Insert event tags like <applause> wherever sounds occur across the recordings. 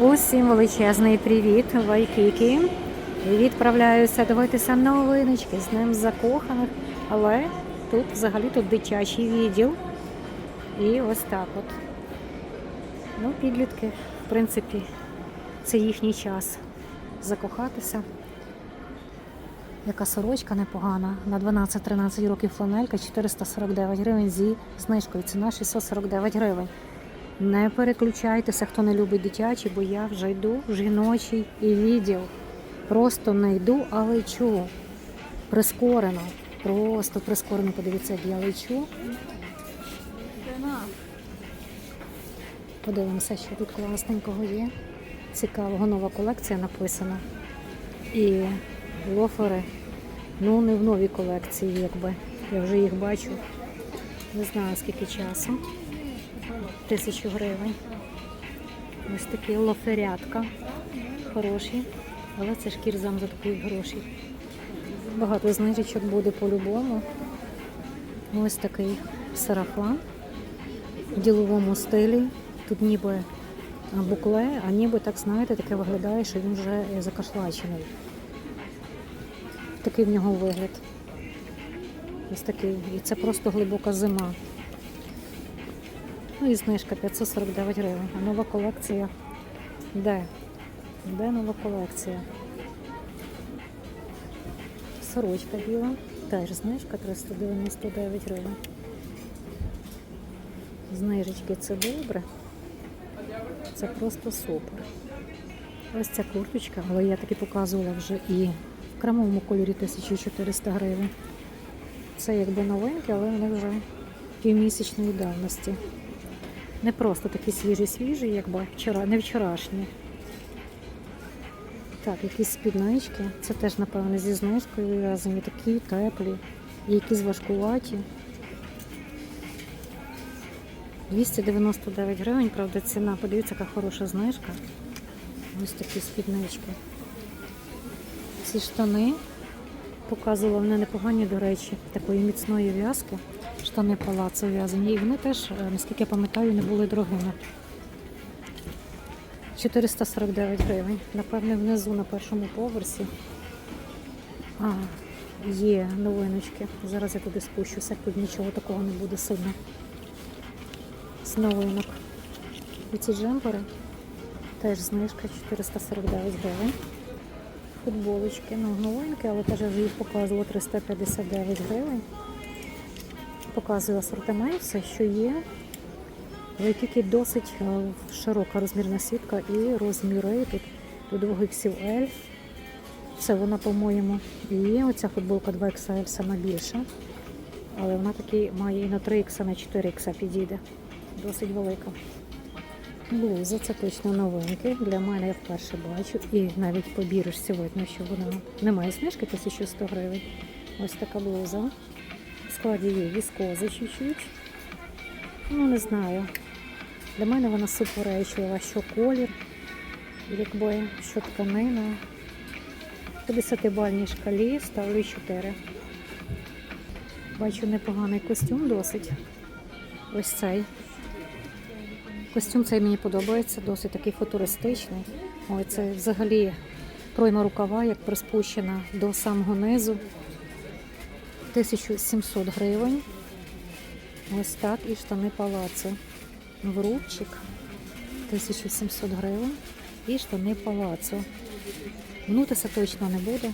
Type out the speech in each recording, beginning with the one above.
Усім величезний привіт, Вайкікі. І відправляюся дивитися новиночки з ним закоханих. Але тут взагалі тут дитячий відділ. І ось так от. Ну, підлітки, в принципі, це їхній час закохатися. Яка сорочка непогана. На 12-13 років фланелька 449 гривень зі знижкою. Ціна 649 гривень. Не переключайтеся, хто не любить дитячі, бо я вже йду в жіночий і відділ. Просто не йду, а лечу. Прискорено. Просто прискорено, подивіться, я лечу. Подивимося, що тут класненького є. Цікавого нова колекція написана. І лофери, ну не в новій колекції, якби. Я вже їх бачу. Не знаю скільки часу. Тисячу гривень. Ось такі лоферятка. Хороші. Але це шкірзам за такі гроші. Багато знижечок буде по-любому. Ось такий сарафан в діловому стилі. Тут ніби букле, а ніби так, знаєте, таке виглядає, що він вже закашлачений. Такий в нього вигляд. Ось такий. І це просто глибока зима. Ну і знижка 549 гривень. А нова колекція. Де? Де нова колекція? Сорочка біла. Теж знижка 399 гривень. Знижечки це добре. Це просто супер. Ось ця курточка, але я таки показувала вже і в кремовому кольорі 1400 гривень. Це якби новинки, але вони вже півмісячної давності. Не просто такі свіжі-свіжі, якби вчора, не вчорашні. Так, якісь спіднички. Це теж, напевно, зі знижкою в'язані, такі теплі, і якісь важкуваті. 299 гривень, правда, ціна. Подивіться, яка хороша знижка. Ось такі спіднички. Ці штани показувала вони непогані, до речі, такої міцної в'язки. Штани палацо в'язані. І вони теж, е, наскільки я пам'ятаю, не були дорогими. 449 гривень. Напевне, внизу на першому поверсі. А, є новиночки. Зараз я туди спущуся, тут нічого такого не буде сильно. З новинок. І ці джемпери теж знижка 449 гривень. Футболочки, ну, новинки, але теж вже їх показувала 359 гривень. Показую асортимент, все, що є. Тільки досить е, широка розмірна сітка і розміри тут до 2 XL. Це вона, по-моєму, і оця футболка 2XL сама більша. Але вона таки має і на 3X, на 4X підійде. Досить велика. Блуза це точно новинки. Для мене я вперше бачу. І навіть по бірочці видно, що вона не має знижки 1100 гривень. Ось така блуза. Складі є віскоза чуть-чуть. Ну, не знаю. Для мене вона суперечлива, що колір, якби, що тканина. В 50-бальній шкалі ставлю 4. Бачу непоганий костюм досить. Ось цей. Костюм цей мені подобається, досить такий футуристичний. Ой, це взагалі пройма рукава, як приспущена до самого низу. 1700 гривень. Ось так і штани палаци. Врубчик 1700 гривень. І штани палацо. Гнутися точно не буде.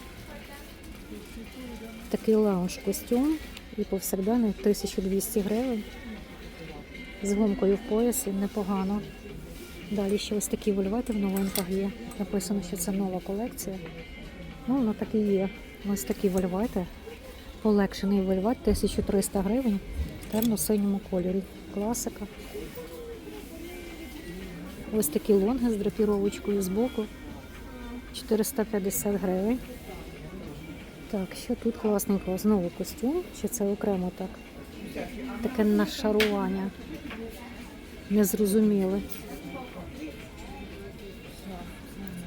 Такий лаунж-костюм і повсякденний 1200 гривень. З гумкою в поясі непогано. Далі ще ось такі вольвети в новинках є. Написано, що це нова колекція. Ну, воно так і є. Ось такі вольвети. Полегшений вольвет 1300 гривень в темно-синьому кольорі. Класика. Ось такі лонги з драпіровочкою з боку. 450 гривень. Так, що тут класненького? Знову костюм, чи це окремо так? Таке нашарування. Незрозуміле.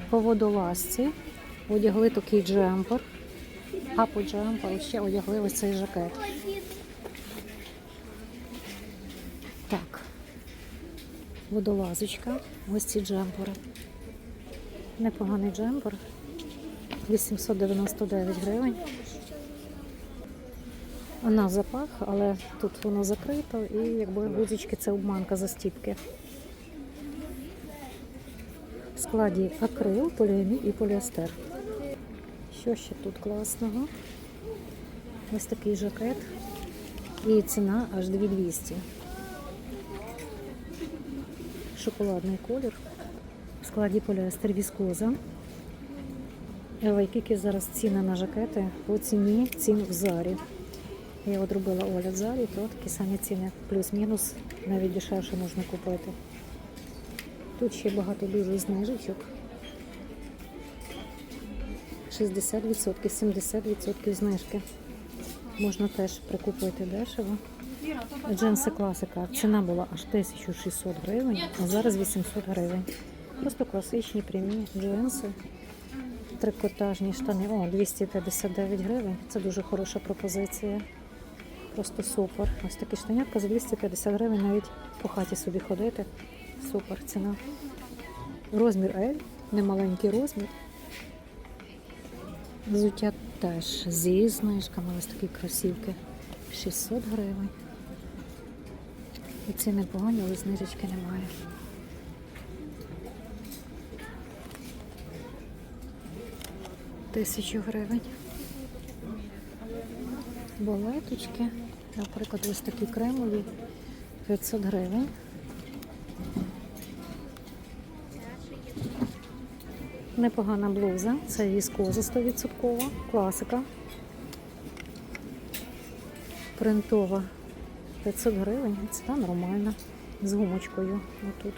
По водолазці одягли такий джемпер, а по джемперу ще одягли ось цей жакет. Так, водолазочка, ось ці джемпери. Непоганий джемпер. 899 гривень. На запах, але тут воно закрито і якби гудзички це обманка застіпки. В складі акрил, поліамід і поліестер. Що ще тут класного? Ось такий жакет. І ціна аж 2200. Шоколадний колір. В складі поліестер віскоза. Вайкіки зараз ціни на жакети по ціні цін в зарі. Я от робила огляд в зарі, то такі самі ціни. Плюс-мінус навіть дешевше можна купити. Тут ще багато дуже знижечок. 60%, 70% знижки. Можна теж прикупити дешево. Джинси класика. Ціна була аж 1600 гривень, а зараз 800 гривень. Просто класичні прямі джинси. Трикотажні штани. О, 259 гривень. Це дуже хороша пропозиція. Просто супер. Ось такі штанятка за 250 гривень навіть по хаті собі ходити. Супер ціна. Розмір L, немаленький розмір. Взуття теж зі знижками, ось такі кросівки. 600 гривень. І ціни погані, але знижечки немає. Тисячу гривень. Балеточки. Наприклад, ось такі кремові 500 гривень. Непогана блуза. Це віскоза 100%, класика. Принтова 500 гривень. Ціна нормальна. З гумочкою. Отут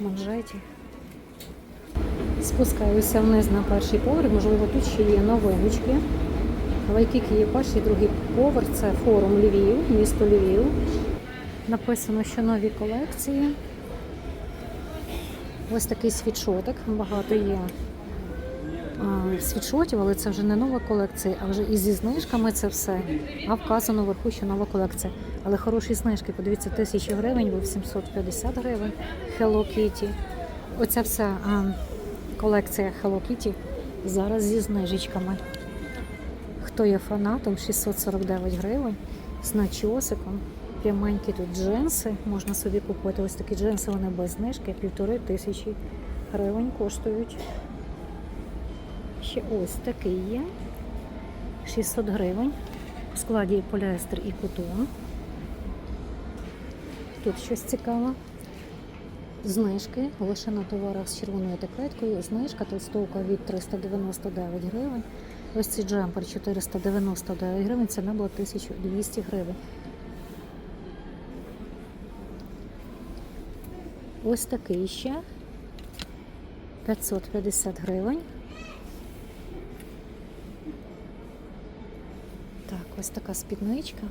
манжеті. Спускаюся вниз на перший поверх. Можливо, тут ще є новиночки. Вайкіки є перший, другий поверх. Це форум Львів, місто Львів. Написано, що нові колекції. Ось такий світшотик. Багато є а, світшотів, але це вже не нова колекція, а вже і зі знижками це все. А вказано вверху, що нова колекція. Але хороші знижки. Подивіться, 1000 гривень, був 750 гривень. Hello Kitty. Оця вся а, колекція Hello Kitty зараз зі знижечками. Хто є фанатом, 649 гривень з начосиком. Пряменькі тут джинси. Можна собі купити ось такі джинси, вони без знижки, півтори тисячі гривень коштують. Ще ось такий є. 600 гривень. В складі поліестер і котон. Тут щось цікаве. Знижки лише на товарах з червоною етикеткою. Знижка толстовка від 399 гривень. Ось цей джемпер 499 гривень, ціна була 1200 гривень. Ось такий ще 550 гривень. Так, ось така спідничка.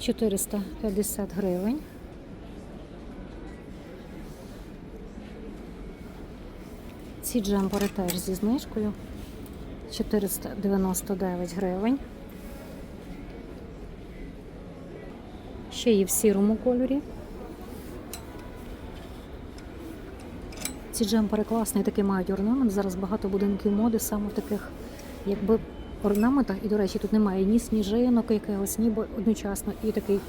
Чотириста п'ятдесят гривень. Ці джемпери теж зі знижкою. 499 гривень. Ще є в сірому кольорі. Ці джемпери класні, такі мають орнамент. Зараз багато будинків моди саме в таких, якби орнаментах. І, до речі, тут немає ні сніжинок якогось, ні одночасно, і такий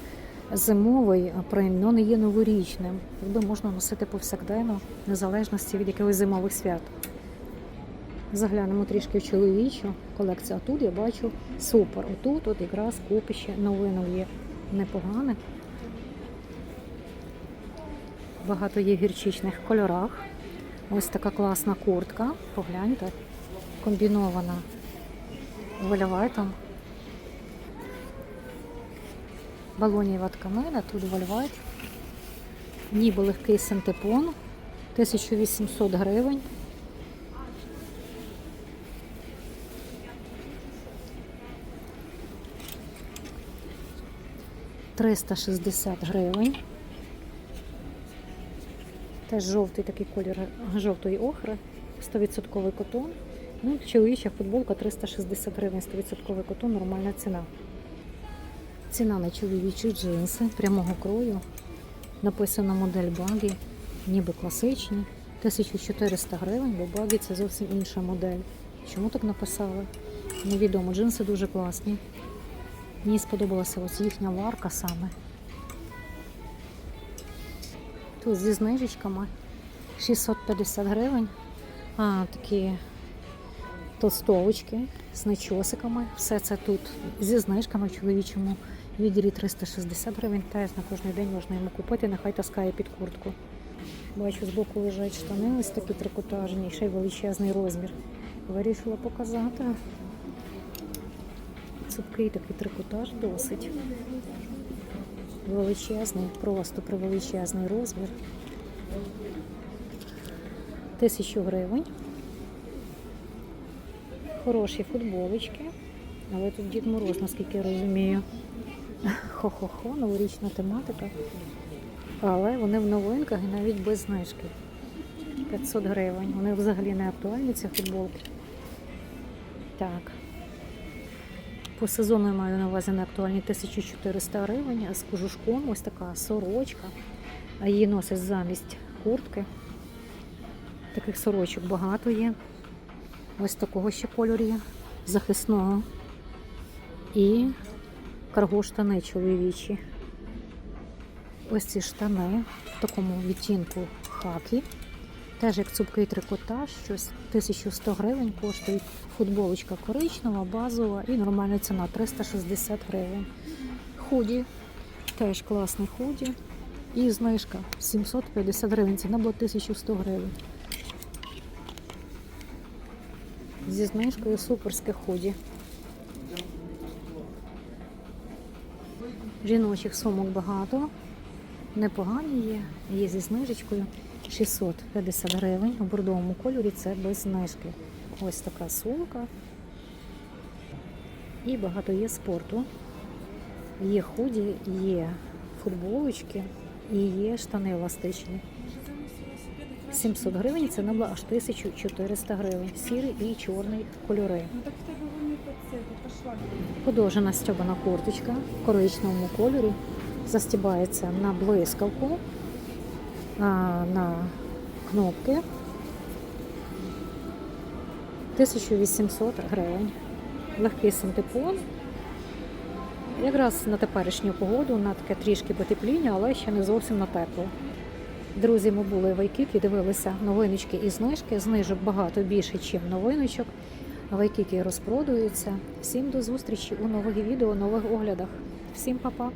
зимовий принт, але не є новорічним. Якби можна носити повсякденно, в незалежності від якихось зимових свят. Заглянемо трішки в чоловічу колекцію. А тут я бачу супер. Отут от якраз купище новинок є непогане. Багато є в гірчичних кольорах. Ось така класна куртка. Погляньте, комбінована вольветом. Балонієва тканина, тут вольвет. Ніби легкий синтепон. 1800 гривень. Триста шістдесят гривень. Теж жовтий такий колір жовтої охри, 100% котон. Ну, чоловіча футболка 360 гривень, 100% котон, нормальна ціна. Ціна на чоловічі джинси прямого крою. Написано модель багі, ніби класичні. 1400 гривень, бо багі це зовсім інша модель. Чому так написали? Невідомо. Джинси дуже класні. Мені сподобалася ось їхня варка саме. Тут зі знижечками 650 гривень. А, такі толстовочки з начосиками. Все це тут зі знижками в чоловічому відділі 360 гривень. Теж на кожен день можна йому купити, нехай таскає під куртку. Бачу, збоку лежать штани, ось такі трикотажні, ще й величезний розмір. Вирішила показати. Цупкий такий трикотаж досить. Величезний, просто превеличезний розмір. Тисячу гривень. Хороші футболочки. Але тут Дід Мороз, наскільки я розумію. <laughs> Хо-хо-хо, новорічна тематика. Але вони в новинках і навіть без знижки. 500 гривень. Вони взагалі не актуальні, ці футболки. Так. По сезону я маю на увазі не актуальні 1400 гривень, з кожушком ось така сорочка. Її носять замість куртки. Таких сорочок багато є. Ось такого ще кольору є. Захисного. І карго штани чоловічі. Ось ці штани в такому відтінку хакі. Теж як цупкий трикотаж, щось 1100 гривень коштують. Футболочка коричнева, базова і нормальна ціна 360 гривень. Худі, теж класний худі. І знижка 750 гривень. Ціна була 1100 гривень. Зі знижкою суперське худі. Жіночих сумок багато. Непогані є, є зі знижечкою 650 гривень. У бордовому кольорі це без знижки. Ось така сумка. І багато є спорту. Є худі, є футболочки і є штани еластичні. 700 гривень, це була аж 1400 гривень. Сірий і чорний кольори. Ну. Подовжена стьобана курточка в коричневому кольорі. Застібається на блискавку, на кнопки. 1800 гривень. Легкий синтепон. Якраз на теперішню погоду, на таке трішки потепління, але ще не зовсім на тепло. Друзі, ми були в Айкікі, дивилися новиночки і знижки. Знижок багато більше, ніж новиночок. Вайкіки розпродуються. Всім до зустрічі у нових відео, нових оглядах. Всім па-па!